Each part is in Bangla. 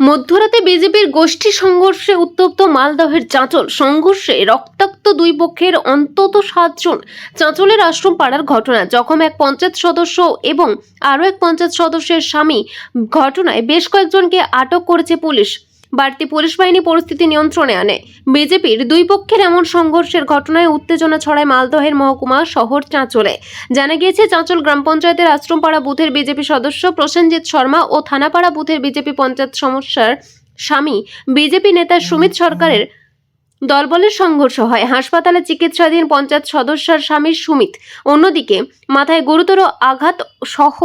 মধ্যরাতে বিজেপির গোষ্ঠী সংঘর্ষে উত্তপ্ত মালদহের চাঁচল। সংঘর্ষে রক্তাক্ত দুই পক্ষের অন্তত সাতজন চাঁচলের আশ্রম পাড়ার ঘটনা। জখম এক পঞ্চায়েত সদস্য এবং আরও এক পঞ্চায়েত সদস্যের স্বামী ঘটনায় বেশ কয়েকজনকে আটক করেছে পুলিশ। বাড়তি পুলিশ বাহিনী পরিস্থিতি নিয়ন্ত্রণে আনে। বিজেপির দুই পক্ষের এমন সংঘর্ষের ঘটনায় উত্তেজনা ছড়ায় মালদহের মহকুমা শহর চাঁচলে। জানা গিয়েছে, চাঁচল গ্রাম পঞ্চায়েতের আশ্রমপাড়া বুথের বিজেপি সদস্য প্রসেনজিৎ শর্মা ও থানাপাড়া বুথের বিজেপি পঞ্চায়েত সমস্যার স্বামী বিজেপি নেতা সুমিত সরকারের দলবলের সংঘর্ষ হয়। হাসপাতালে চিকিৎসাধীন পঞ্চায়েত সদস্যের স্বামী সুমিত। অন্যদিকে, মাথায় গুরুতর আঘাত সহ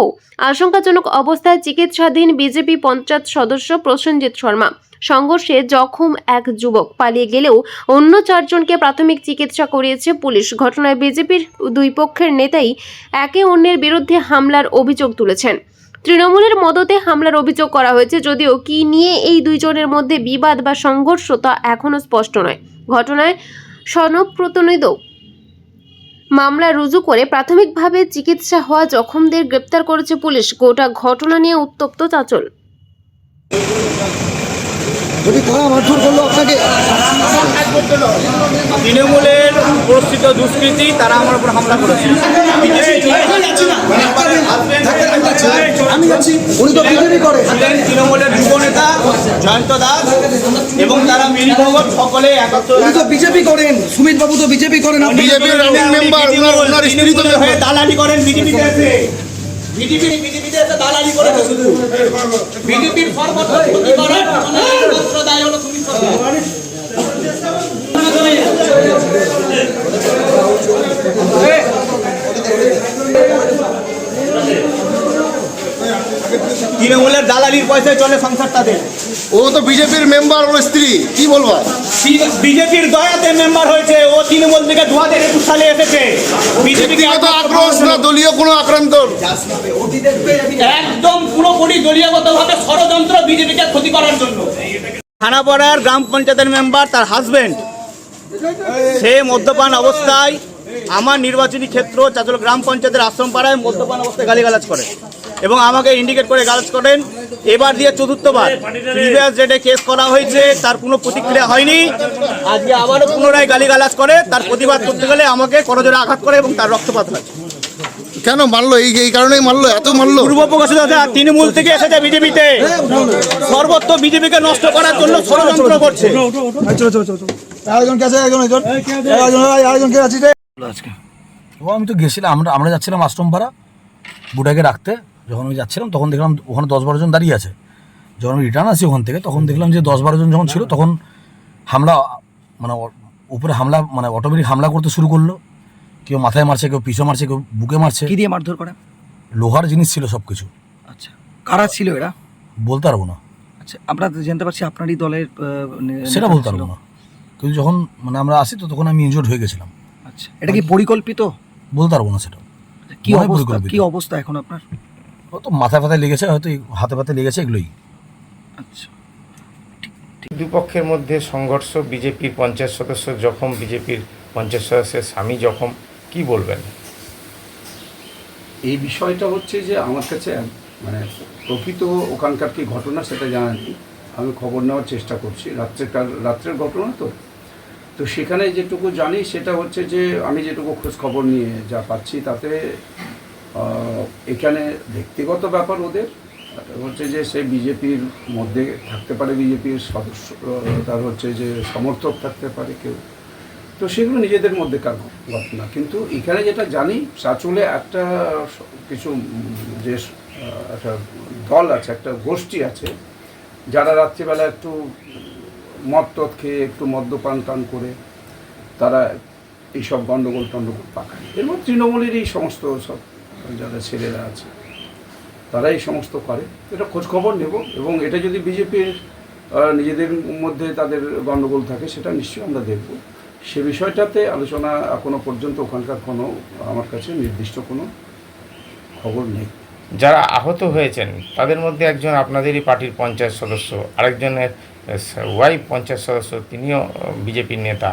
আশঙ্কাজনক অবস্থায় চিকিৎসাধীন বিজেপি পঞ্চায়েত সদস্য প্রসেনজিৎ শর্মা। সংঘর্ষে জখম এক যুবক। পালিয়ে গেলেও অন্য চারজনকে প্রাথমিক চিকিৎসা করিয়েছে পুলিশ। ঘটনায় বিজেপির দুই পক্ষের নেতাই একে অন্যের বিরুদ্ধে হামলার অভিযোগ তুলেছেন। তৃণমূলের মদতে হামলার অভিযোগ করা হয়েছে যদিও কি নিয়ে এই দুইজনের মধ্যে বিবাদ বা সংঘর্ষ তা এখনও স্পষ্ট নয়। ঘটনায় সনপ্রতিনিধ মামলা রুজু করে প্রাথমিকভাবে চিকিৎসা হওয়া জখমদের গ্রেপ্তার করেছে পুলিশ। গোটা ঘটনা নিয়ে উত্তপ্ত চাচল। যদি তারা মারধর করল আপনাকে? তৃণমূলের প্রস্তুত দুষ্কৃতি তারা আমার উপর হামলা করেছে আমি যাচ্ছি। উনি তো বিজেপি করে। তৃণমূলের যুব নেতা জয়ন্ত দাস এবং তারা মিলিভগত সকলে উনি তো বিজেপি করেন। সুমিত বাবু তো বিজেপি করেন। আপনি বিজেপির মেম্বার ওনার ওনার স্ত্রী তো হয়ে দালালি করেন বিজেপিতে এসে। বিজেপি বিজেপিতে এসে দালালি করেছে শুধু। বিজেপির করার দায় হলো সুমিত সরকার। তৃণমূলের দালালির পয়সায় চলে সংসার তাদের ও তো বিজেপির মেম্বার ওর স্ত্রী। কি বলব? বিজেপির দয়াতে মেম্বার হয়েছে। ও তৃণমূল থেকে দু হাজার একুশ সালে এসেছে। ব্যক্তিগত আক্রোশ না দলীয় কোনো আক্রান্ত একদম পুরোপুরি দলীয়গত ভাবে ষড়যন্ত্র বিজেপিকে ক্ষতি করার জন্য। থানাপাড়ার গ্রাম পঞ্চায়েতের মেম্বার তার হাজবেন্ড সে মদ্যপান অবস্থায় আমার নির্বাচনী ক্ষেত্র চাচল গ্রাম পঞ্চায়েতের আশ্রম পাড়ায় মদ্যপান অবস্থায় গালিগালাজ করে এবং আমাকে ইন্ডিকেট করে গালাজ করেন। এবার দিয়ে চতুর্থবার। প্রিভিয়াস ডেটে কেস করা হয়েছে তার কোনো প্রতিক্রিয়া হয়নি। আজকে আবারও পুনরায় গালিগালাজ করে তার প্রতিবাদ করতে গেলে আমাকে করজোরে আঘাত করে এবং তার রক্তপাত হয়। কেন মারলো? এই এই কারণেই মারলো? এত মারলো? পূর্ব প্রকাশিত আছে, আর তৃণমূল থেকে এসেছে বিজেপিতে। সর্বত্র বিজেপিকে নষ্ট করার জন্য ষড়যন্ত্র করছে। আমি তো গেছিলাম আমরা আমরা যাচ্ছিলাম আশ্রমপাড়া বুটাকে রাখতে। যখন আমি যাচ্ছিলাম তখন দেখলাম ওখানে দশ বারো জন দাঁড়িয়ে আছে। যখন আমি রিটার্ন আসি ওখান থেকে তখন দেখলাম যে দশ বারো জন যখন ছিল তখন হামলা মানে উপরে হামলা মানে অটোমেটিক হামলা করতে শুরু করল। কেউ মাথায় মারছে কেউ পিছু মারছে কেউ বুকে মারছে। কি দিয়ে মারধর করে? লোহার জিনিস ছিল সব কিছু আচ্ছা কারা ছিল এরা? বলতে পারব না। আচ্ছা আমরা তো জানতে পারছি আপনারই দলের আহ, সেটা বলতে পারব না। কিন্তু যখন মানে আমরা আসি তো তখন আমি ইনজোর্ড হয়ে গেছিলাম। আচ্ছা এটা কি পরিকল্পিত? বলতে পারব না সেটা। কি মনে হয় অবস্থা কি অবস্থা এখন আপনার? হয়তো মাথায় ফাথায় লেগেছে হয়তো হাতে পাতে লেগেছে এগুলোই। আচ্ছা। দুপক্ষের মধ্যে সংঘর্ষ বিজেপির পঞ্চায়েত সদস্য জখম বিজেপির পঞ্চায়েত সদস্যের স্বামী জখম কি বলবেন? এই বিষয়টা হচ্ছে যে আমার কাছে মানে প্রকৃত ওখানকার কি ঘটনা সেটা জানা নেই। আমি খবর নেওয়ার চেষ্টা করছি। রাত্রেকার রাত্রের ঘটনা তো। তো সেখানে যেটুকু জানি সেটা হচ্ছে যে আমি যেটুকু খোঁজ খবর নিয়ে যা পাচ্ছি তাতে এখানে ব্যক্তিগত ব্যাপার ওদের হচ্ছে যে সে বিজেপির মধ্যে থাকতে পারে, বিজেপির সদস্য তার হচ্ছে যে সমর্থক থাকতে পারে কেউ। তো সেগুলো নিজেদের মধ্যে মধ্যেকার ঘটনা? কিন্তু এখানে যেটা জানি চাচুলে একটা কিছু যে একটা দল আছে, একটা গোষ্ঠী আছে, যারা রাত্রিবেলা একটু মদ টদ খেয়ে একটু মদ্যপান টান করে, তারা এইসব গণ্ডগোল টণ্ডগোল পাকায়। মধ্যে তৃণমূলের এই সমস্ত সব যারা ছেলেরা আছে তারা এই সমস্ত করে। এটা খোঁজ খবর নেব এবং এটা যদি বিজেপির নিজেদের মধ্যে তাদের গণ্ডগোল থাকে সেটা নিশ্চয়ই আমরা দেখব। সে বিষয়টাতে আলোচনা এখনও পর্যন্ত ওখানকার কোনো আমার কাছে নির্দিষ্ট কোনো খবর নেই। যারা আহত হয়েছেন তাদের মধ্যে একজন আপনাদেরই পার্টির পঞ্চায়েত সদস্য আরেকজনের ওয়াইফ পঞ্চায়েত সদস্য তিনিও বিজেপির নেতা।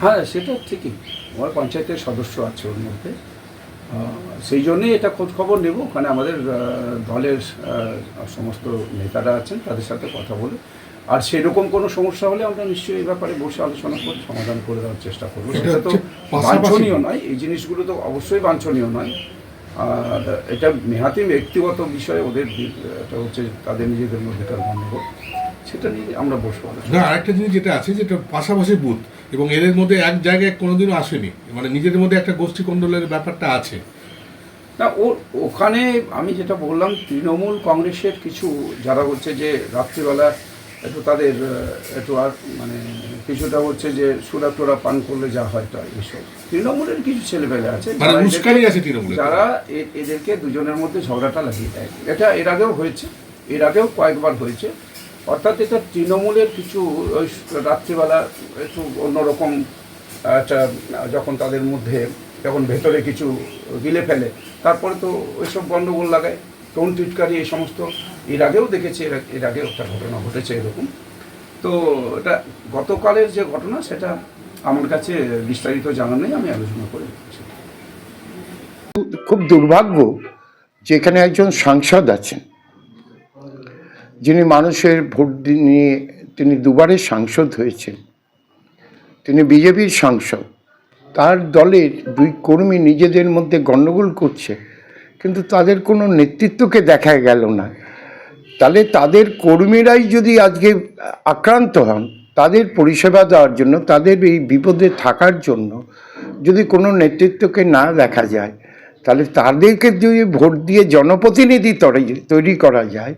হ্যাঁ সেটা ঠিকই। আমার পঞ্চায়েতের সদস্য আছে ওর মধ্যে। সেই জন্যই এটা খোঁজ খবর নেব। ওখানে আমাদের দলের সমস্ত নেতারা আছেন তাদের সাথে কথা বলে। আর সেরকম কোনো সমস্যা হলে আমরা নিশ্চয়ই এই ব্যাপারে বসে আলোচনা করে সমাধান করে দেওয়ার চেষ্টা করব। এটা সেটা তো বাঞ্ছনীয় নয় এই জিনিসগুলো তো অবশ্যই বাঞ্ছনীয় নয়। আর এটা নেহাতি ব্যক্তিগত বিষয়ে ওদের এটা হচ্ছে তাদের নিজেদের মধ্যেকার গণ্ডগোল সেটা নিয়ে আমরা বসবো না আরেকটা জিনিস যেটা আছে যেটা পাশাপাশি বুথ এবং এদের মধ্যে এক জায়গায় কোনোদিনও আসেনি। মানে নিজেদের মধ্যে একটা গোষ্ঠী কোণ্ডলের ব্যাপারটা আছে। না ও ওখানে আমি যেটা বললাম তৃণমূল কংগ্রেসের কিছু যারা হচ্ছে যে রাত্রিবেলা একটু তাদের একটু আর মানে কিছুটা হচ্ছে যে সুরা টোরা পান করলে যা হয় তা এসব। তৃণমূলের কিছু ছেলেপেলে আছে মানে যারা এদেরকে দুজনের মধ্যে ঝগড়াটা লাগিয়ে দেয়। এটা এর আগেও হয়েছে এর আগেও কয়েকবার হয়েছে। অর্থাৎ এটা তৃণমূলের কিছু ওই রাত্রিবেলা একটু অন্যরকম একটা যখন তাদের মধ্যে যখন ভেতরে কিছু গিলে ফেলে, তারপরে তো ওইসব গণ্ডগোল লাগায় টোন টিটকারি এই সমস্ত। এর আগেও দেখেছি, এর আগে- এর আগেও একটা ঘটনা ঘটেছে এরকম। তো এটা গতকালের যে ঘটনা, সেটা আমার কাছে বিস্তারিত জানা নেই, আমি আলোচনা করে খুব দুর্ভাগ্য যে এখানে একজন সাংসদ আছেন। যিনি মানুষের ভোট নিয়ে তিনি দুবারের সাংসদ হয়েছেন। তিনি বিজেপির সাংসদ। তার দলের দুই কর্মী নিজেদের মধ্যে গণ্ডগোল করছে, কিন্তু তাদের কোনো নেতৃত্বকে দেখা গেল না। তাহলে তাদের কর্মীরাই যদি আজকে আক্রান্ত হন, তাদের পরিষেবা দেওয়ার জন্য, তাদের এই বিপদে থাকার জন্য যদি কোনো নেতৃত্বকে না দেখা যায়, তাহলে তাদেরকে যদি ভোট দিয়ে জনপ্রতিনিধি তৈরি- করা যায়,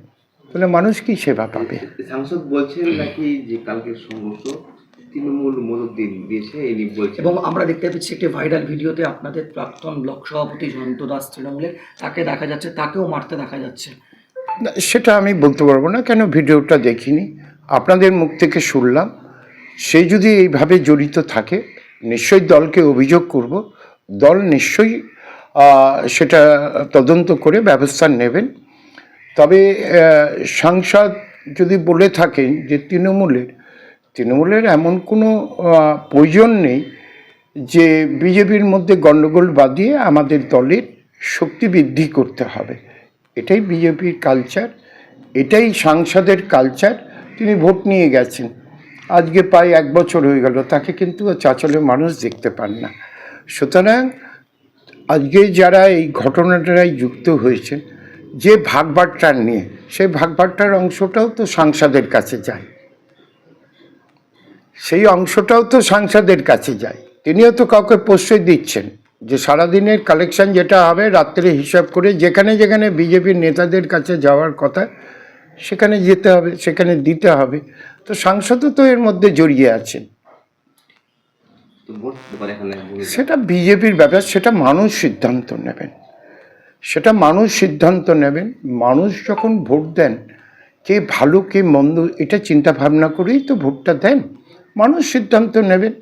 তাহলে মানুষ কি সেবা পাবে? সাংসদ বলছেন নাকি যে কালকের সংঘর্ষ তৃণমূল মদত দিয়েছে এই নিয়ে বলছে। এবং আমরা দেখতে পাচ্ছি একটি ভাইরাল ভিডিওতে আপনাদের প্রাক্তন ব্লক সভাপতি জয়ন্ত দাস তৃণমূলের তাকে দেখা যাচ্ছে তাকেও মারতে দেখা যাচ্ছে। না, সেটা আমি বলতে পারব না কেন ভিডিওটা দেখিনি। আপনাদের মুখ থেকে শুনলাম সে যদি এইভাবে জড়িত থাকে নিশ্চয়ই দলকে অভিযোগ করব। দল নিশ্চয়ই সেটা তদন্ত করে ব্যবস্থা নেবেন। তবে সাংসদ যদি বলে থাকেন যে তৃণমূলের তৃণমূলের এমন কোনো প্রয়োজন নেই যে বিজেপির মধ্যে গণ্ডগোল বাদিয়ে আমাদের দলের শক্তি বৃদ্ধি করতে হবে। এটাই বিজেপির কালচার এটাই সাংসদের কালচার তিনি ভোট নিয়ে গেছেন। আজকে প্রায় এক বছর হয়ে গেল, তাকে কিন্তু চাচলে মানুষ দেখতে পান না। সুতরাং আজকে যারা এই ঘটনাটায় যুক্ত হয়েছেন, যে ভাগবাট্টার নিয়ে, সেই ভাগবাট্টার অংশটাও তো সাংসদের কাছে যায়। সেই অংশটাও তো সাংসদের কাছে যায়। তিনিও তো কাউকে প্রশ্রয় দিচ্ছেন যে সারাদিনের কালেকশন যেটা হবে রাত্রে হিসাব করে যেখানে যেখানে বিজেপির নেতাদের কাছে যাওয়ার কথা সেখানে যেতে হবে সেখানে দিতে হবে। তো সাংসদও তো এর মধ্যে জড়িয়ে আছেন। সেটা বিজেপির ব্যাপার সেটা মানুষ সিদ্ধান্ত নেবেন। সেটা মানুষ সিদ্ধান্ত নেবেন মানুষ যখন ভোট দেন কে ভালো কে মন্দ এটা চিন্তা ভাবনা করেই তো ভোটটা দেন। মানুষ সিদ্ধান্ত নেবেন